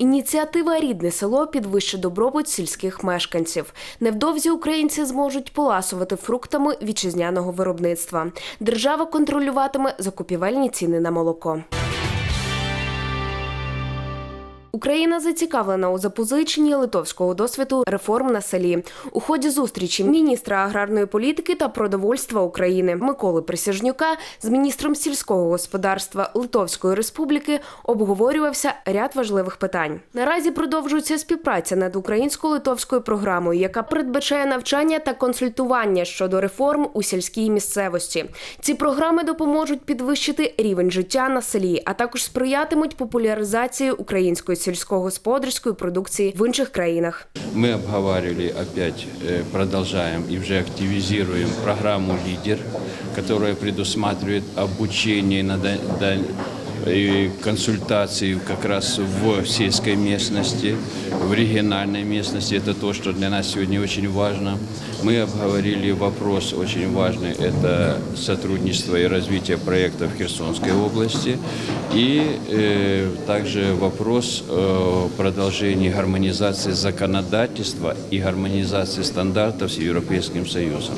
Ініціатива Рідне село підвищить добробут сільських мешканців. Невдовзі українці зможуть поласувати фруктами вітчизняного виробництва. Держава контролюватиме закупівельні ціни на молоко. Україна зацікавлена у запозиченні литовського досвіду реформ на селі. У ході зустрічі міністра аграрної політики та продовольства України Миколи Присяжнюка з міністром сільського господарства Литовської Республіки обговорювався ряд важливих питань. Наразі продовжується співпраця над українсько-литовською програмою, яка передбачає навчання та консультування щодо реформ у сільській місцевості. Ці програми допоможуть підвищити рівень життя на селі, а також сприятимуть популяризації української сільськогосподарської продукції в інших країнах. Ми обговорювали опять, продовжуємо продолжаем и уже активизируем программу «Лидер», которая предусматривает обучение на и консультации как раз в сельской местности, в региональной местности. Это то, что для нас сегодня очень важно. Мы обговорили вопрос очень важный, это сотрудничество и развитие проекта в Херсонской области. И э, также вопрос о продолжении гармонизации законодательства и гармонизации стандартов с Европейским Союзом.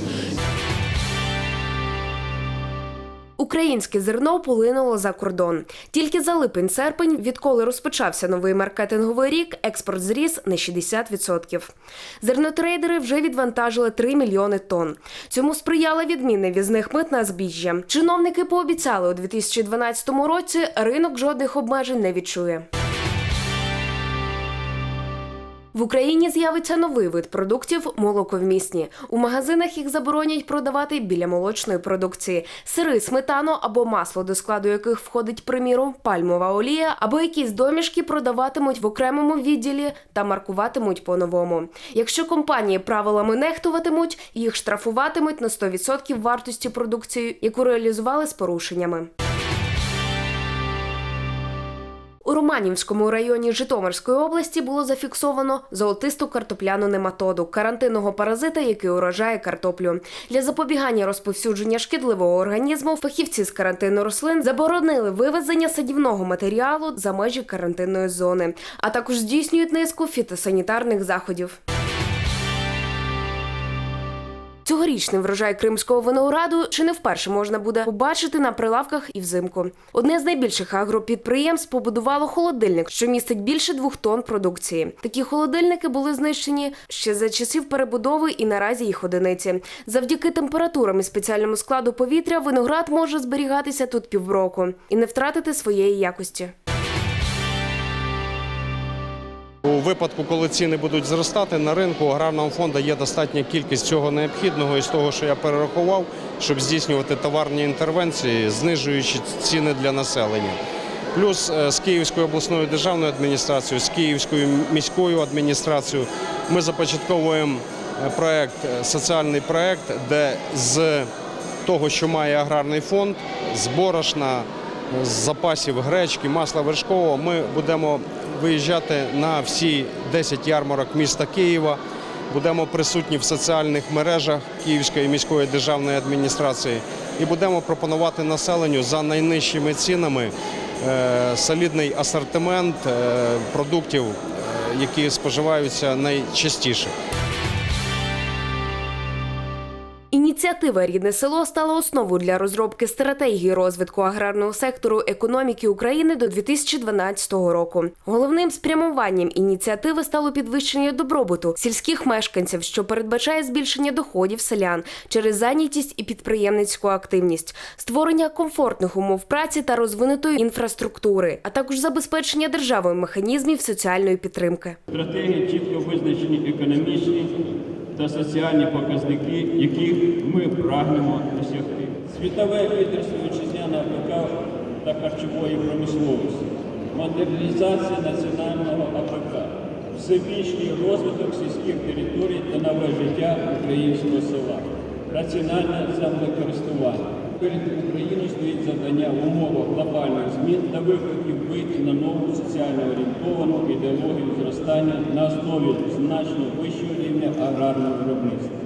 Українське зерно полинуло за кордон. Тільки за липень-серпень, відколи розпочався новий маркетинговий рік, експорт зріс на 60%. Зернотрейдери вже відвантажили 3 мільйони тонн. Цьому сприяла відміна візних мит на збіжжя. Чиновники пообіцяли у 2012 році ринок жодних обмежень не відчує. В Україні з'явиться новий вид продуктів молоковмісні. У магазинах їх заборонять продавати біля молочної продукції: сири, сметану або масло, до складу яких входить, приміром, пальмова олія, або якісь домішки продаватимуть в окремому відділі та маркуватимуть по-новому. Якщо компанії правилами нехтуватимуть, їх штрафуватимуть на 100% вартості продукції, яку реалізували з порушеннями. У Романівському районі Житомирської області було зафіксовано золотисту картопляну нематоду, карантинного паразита, який уражає картоплю. Для запобігання розповсюдження шкідливого організму фахівці з карантину рослин заборонили вивезення садівного матеріалу за межі карантинної зони, а також здійснюють низку фітосанітарних заходів. Цьогорічний врожай кримського винограду чи не вперше можна буде побачити на прилавках і взимку. Одне з найбільших агропідприємств побудувало холодильник, що містить більше двох тонн продукції. Такі холодильники були знищені ще за часів перебудови і наразі їх одиниці. Завдяки температурам і спеціальному складу повітря виноград може зберігатися тут півроку і не втратити своєї якості. У випадку, коли ціни будуть зростати на ринку, аграрного фонду є достатня кількість цього необхідного і з того, що я перерахував, щоб здійснювати товарні інтервенції, знижуючи ціни для населення. Плюс е, з Київською обласною державною адміністрацією, з Київською міською адміністрацією ми започатковуємо е, проект, е, соціальний проект, де з того, що має аграрний фонд, з борошна, з запасів гречки, масла вершкового, ми будемо виїжджати на всі 10 ярмарок міста Києва. Будемо присутні в соціальних мережах Київської міської державної адміністрації і будемо пропонувати населенню за найнижчими цінами е, солідний асортимент е, продуктів, е, які споживаються найчастіше. Ініціатива Рідне село стала основою для розробки стратегії розвитку аграрного сектору економіки України до 2012 року. Головним спрямуванням ініціативи стало підвищення добробуту сільських мешканців, що передбачає збільшення доходів селян через зайнятість і підприємницьку активність, створення комфортних умов праці та розвинутої інфраструктури, а також забезпечення державою механізмів соціальної підтримки. стратегії чітко визначені економічні та соціальні показники, яких ми прагнемо досягти. Світове лідерство вітчизняного АПК та харчової промисловості, модернізація національного АПК, всебічний розвиток сільських територій та нове життя українського села, раціональне землекористування. Перед Україною стоїть завдання в умовах глобальних змін та викликів вийти на нову соціально орієнтовану ідеологію зростання на основі значно вищого рівня аграрного виробництва.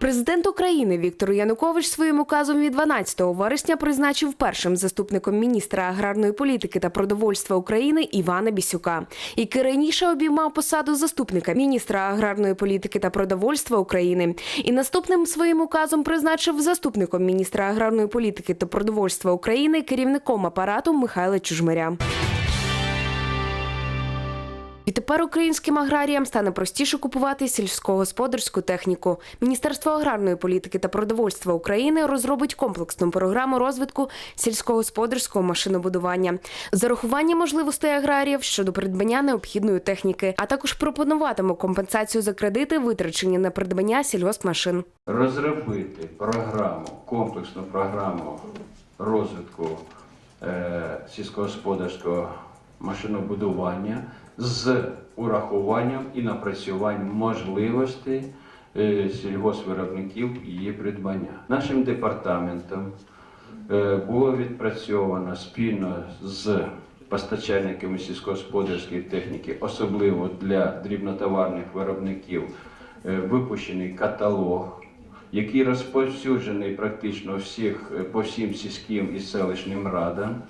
Президент України Віктор Янукович своїм указом від 12 вересня призначив першим заступником міністра аграрної політики та продовольства України Івана Бісюка, який раніше обіймав посаду заступника міністра аграрної політики та продовольства України. І наступним своїм указом призначив заступником міністра аграрної політики та продовольства України керівником апарату Михайла Чужмиря. Тепер українським аграріям стане простіше купувати сільськогосподарську техніку. Міністерство аграрної політики та продовольства України розробить комплексну програму розвитку сільськогосподарського машинобудування, зарахування можливостей аграріїв щодо придбання необхідної техніки, а також пропонуватиме компенсацію за кредити, витрачені на придбання сільгоспмашин. розробити програму, комплексну програму розвитку е, сільськогосподарського машинобудування з урахуванням і напрацюванням можливостей е, сільгоспвиробників її придбання. Нашим департаментом е, було відпрацьовано спільно з постачальниками сільськогосподарської техніки, особливо для дрібнотоварних виробників, е, випущений каталог, який розповсюджений практично всіх, по всім сільським і селищним радам.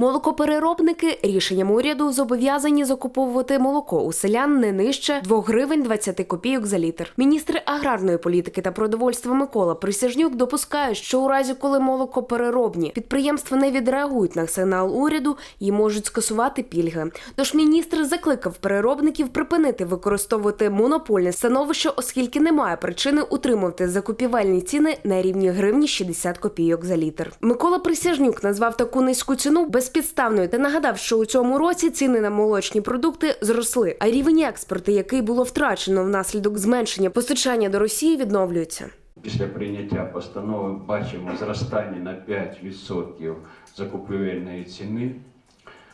Молокопереробники рішенням уряду зобов'язані закуповувати молоко у селян не нижче 2 гривень 20 копійок за літр. Міністр аграрної політики та продовольства Микола Присяжнюк допускає, що у разі, коли молокопереробні підприємства не відреагують на сигнал уряду, їм можуть скасувати пільги. Тож міністр закликав переробників припинити використовувати монопольне становище, оскільки немає причини утримувати закупівельні ціни на рівні гривні 60 копійок за літр. Микола Присяжнюк назвав таку низьку ціну безпідставною та нагадав, що у цьому році ціни на молочні продукти зросли, а рівень експорту, який було втрачено внаслідок зменшення постачання до Росії, відновлюється. Після прийняття постанови бачимо зростання на 5% закупівельної ціни.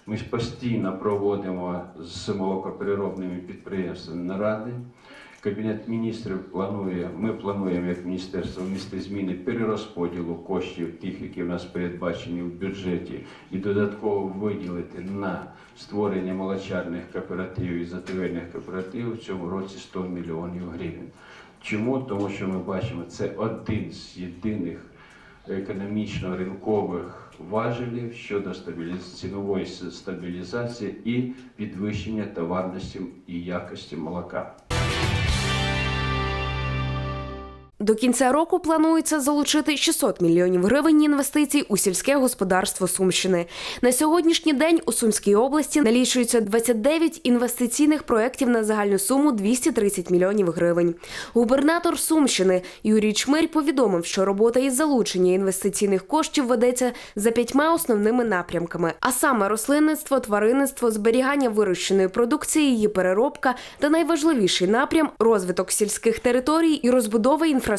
Ми постійно проводимо з молокопереробними підприємствами наради. Кабінет міністрів планує, ми плануємо як міністерство внести зміни перерозподілу коштів, тих, які в нас передбачені в бюджеті, і додатково виділити на створення молочарних кооперативів і зативельних кооперативів в цьому році 100 мільйонів гривень. Чому? Тому що ми бачимо, це один з єдиних економічно-ринкових важелів щодо стабіліз- цінової стабілізації і підвищення товарності і якості молока. До кінця року планується залучити 600 мільйонів гривень інвестицій у сільське господарство Сумщини. На сьогоднішній день у Сумській області налічується 29 інвестиційних проєктів на загальну суму 230 мільйонів гривень. Губернатор Сумщини Юрій Чмирь повідомив, що робота із залучення інвестиційних коштів ведеться за п'ятьма основними напрямками: а саме рослинництво, тваринництво, зберігання вирощеної продукції, її переробка та найважливіший напрям розвиток сільських територій і розбудова інфраструктури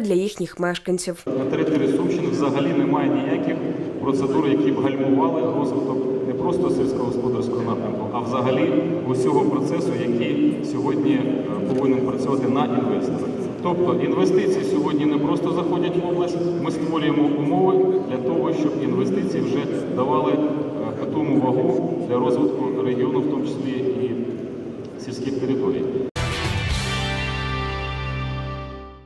для їхніх мешканців. На території Сумщини взагалі немає ніяких процедур, які б гальмували розвиток не просто сільськогосподарського напрямку, а взагалі усього процесу, який сьогодні е, повинен працювати на інвестора. Тобто інвестиції сьогодні не просто заходять в область, ми створюємо умови для того, щоб інвестиції вже давали е, питому вагу для розвитку регіону, в тому числі і сільських територій.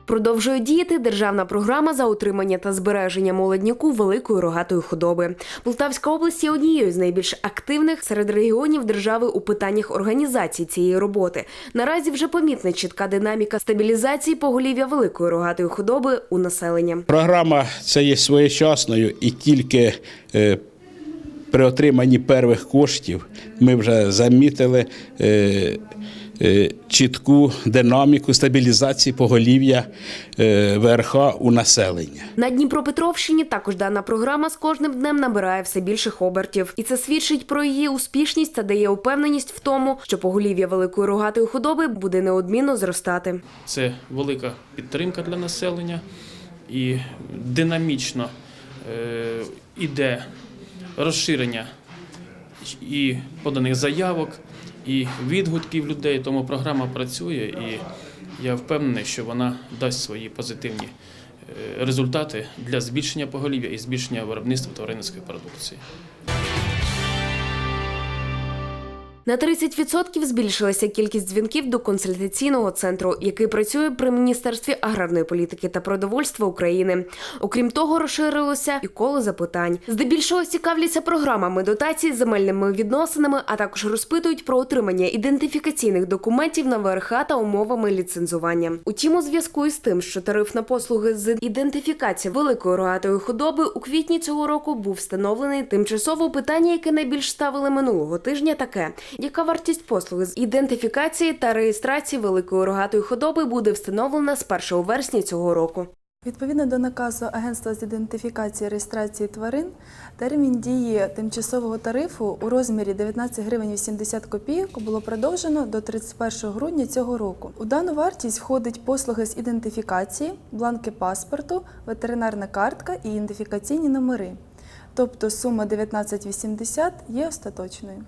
Продовжує діяти державна програма за утримання та збереження молодняку великої рогатої худоби. Полтавська область є однією з найбільш активних серед регіонів держави у питаннях організації цієї роботи. Наразі вже помітна чітка динаміка стабілізації поголів'я великої рогатої худоби у населення. Програма це є своєчасною і тільки е, при отриманні перших коштів ми вже замітили е, е, чітку динаміку стабілізації поголів'я е, ВРХ у населення. На Дніпропетровщині також дана програма з кожним днем набирає все більших обертів, і це свідчить про її успішність та дає упевненість в тому, що поголів'я великої рогатої худоби буде неодмінно зростати. Це велика підтримка для населення і динамічно е, іде розширення і поданих заявок, і відгуків людей. Тому програма працює, і я впевнений, що вона дасть свої позитивні е, результати для збільшення поголів'я і збільшення виробництва тваринницької продукції. На 30% збільшилася кількість дзвінків до консультаційного центру, який працює при міністерстві аграрної політики та продовольства України. Окрім того, розширилося і коло запитань. Здебільшого цікавляться програмами дотацій, земельними відносинами, а також розпитують про отримання ідентифікаційних документів на ВРХ та умовами ліцензування. Утім, у зв'язку із тим, що тариф на послуги з ідентифікації великої рогатої худоби у квітні цього року був встановлений тимчасово питання, яке найбільш ставили минулого тижня, таке: яка вартість послуги з ідентифікації та реєстрації великої рогатої худоби буде встановлена з 1 вересня цього року. Відповідно до наказу Агентства з ідентифікації реєстрації тварин, термін дії тимчасового тарифу у розмірі 19 гривень 80 копійок було продовжено до 31 грудня цього року. У дану вартість входить послуги з ідентифікації, бланки паспорту, ветеринарна картка і ідентифікаційні номери. Тобто сума 19,80 є остаточною.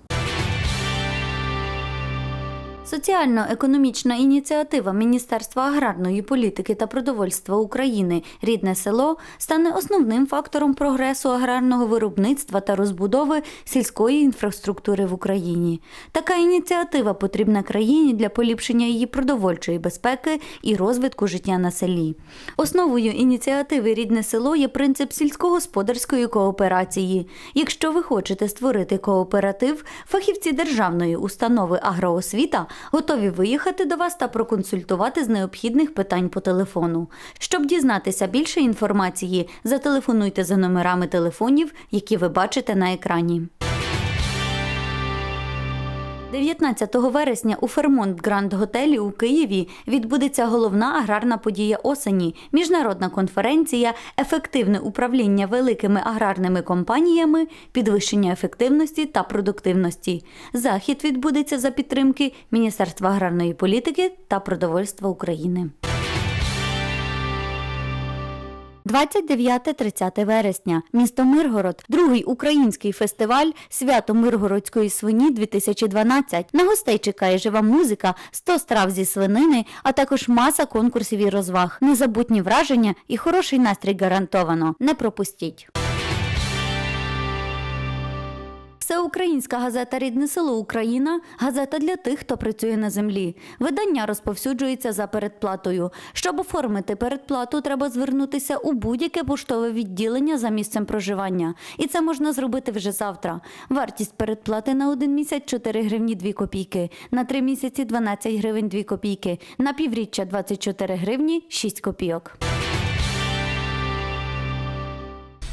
Соціально-економічна ініціатива Міністерства аграрної політики та продовольства України Рідне село стане основним фактором прогресу аграрного виробництва та розбудови сільської інфраструктури в Україні. Така ініціатива потрібна країні для поліпшення її продовольчої безпеки і розвитку життя на селі. Основою ініціативи Рідне село є принцип сільськогосподарської кооперації. Якщо ви хочете створити кооператив, фахівці державної установи агроосвіта готові виїхати до вас та проконсультувати з необхідних питань по телефону. Щоб дізнатися більше інформації, зателефонуйте за номерами телефонів, які ви бачите на екрані. 19 вересня у Фермонт Гранд Готелі у Києві відбудеться головна аграрна подія осені міжнародна конференція Ефективне управління великими аграрними компаніями, підвищення ефективності та продуктивності. Захід відбудеться за підтримки Міністерства аграрної політики та продовольства України. 29-30 вересня. Місто Миргород. Другий український фестиваль Свято Миргородської свині 2012. На гостей чекає жива музика, 100 страв зі свинини, а також маса конкурсів і розваг. Незабутні враження і хороший настрій гарантовано. Не пропустіть. Всеукраїнська газета Рідне село Україна газета для тих, хто працює на землі. Видання розповсюджується за передплатою. Щоб оформити передплату, треба звернутися у будь-яке поштове відділення за місцем проживання. І це можна зробити вже завтра. Вартість передплати на один місяць 4 гривні 2 копійки, на 3 місяці 12 гривень 2 копійки, на півріччя 24 гривні 6 копійок.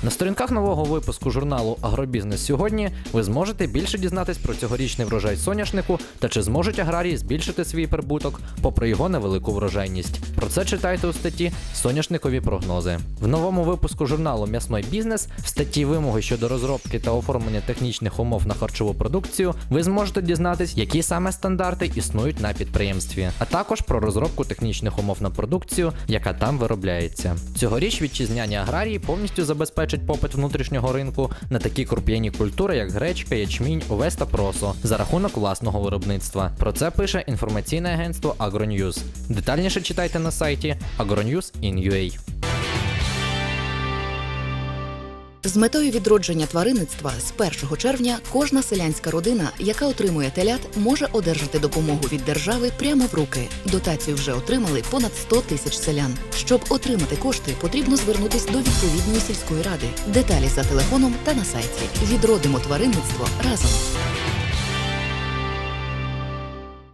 На сторінках нового випуску журналу Агробізнес сьогодні ви зможете більше дізнатись про цьогорічний врожай соняшнику та чи зможуть аграрії збільшити свій прибуток попри його невелику врожайність. Про це читайте у статті Соняшникові прогнози. В новому випуску журналу М'ясной бізнес в статті вимоги щодо розробки та оформлення технічних умов на харчову продукцію ви зможете дізнатись, які саме стандарти існують на підприємстві, а також про розробку технічних умов на продукцію, яка там виробляється. Цьогоріч вітчизняні аграрії повністю забезпечать попит внутрішнього ринку на такі круп'яні культури, як гречка, ячмінь, овес та просо, за рахунок власного виробництва. Про це пише інформаційне агентство AgroNews. Детальніше читайте на сайті agronews.in.ua. З метою відродження тваринництва з 1 червня кожна селянська родина, яка отримує телят, може одержати допомогу від держави прямо в руки. Дотацію вже отримали понад 100 тисяч селян. Щоб отримати кошти, потрібно звернутись до відповідної сільської ради. Деталі за телефоном та на сайті. Відродимо тваринництво разом.